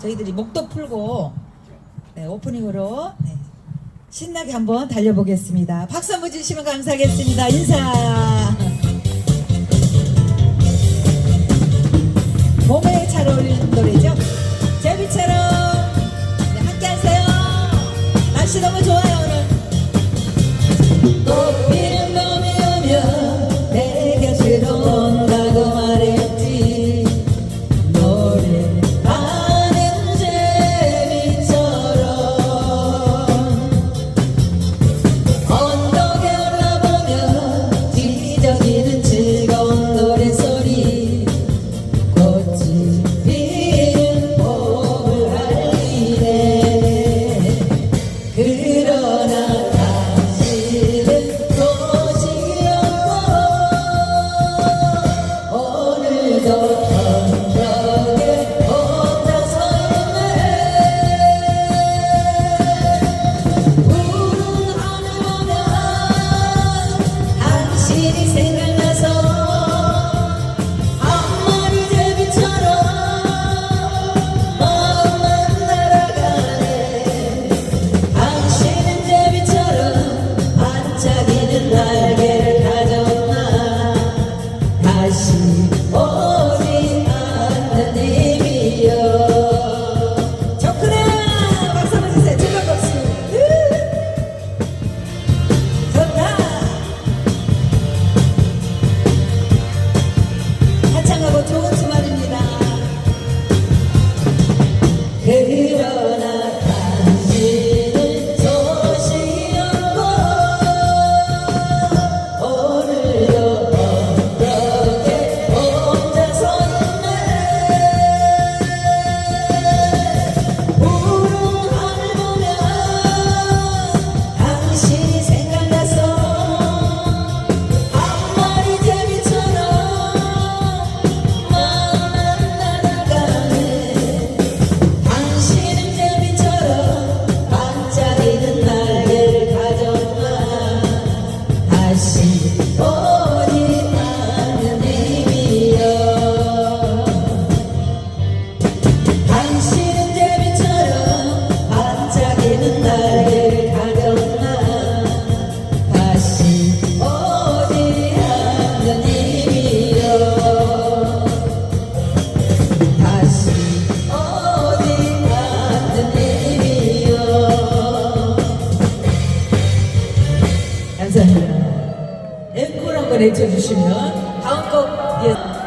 저희들이 목도 풀고 네, 오프닝으로 네, 신나게 한번 달려보겠습니다. 박수 한번 주시면 감사하겠습니다. 인사. 몸에 잘 어울리는 노래죠. 제비처럼 네, 함께하세요. 날씨 너무 좋아요. Lord. 감사합니다. 앵콜 한번 외쳐주시면 다음 곡 예.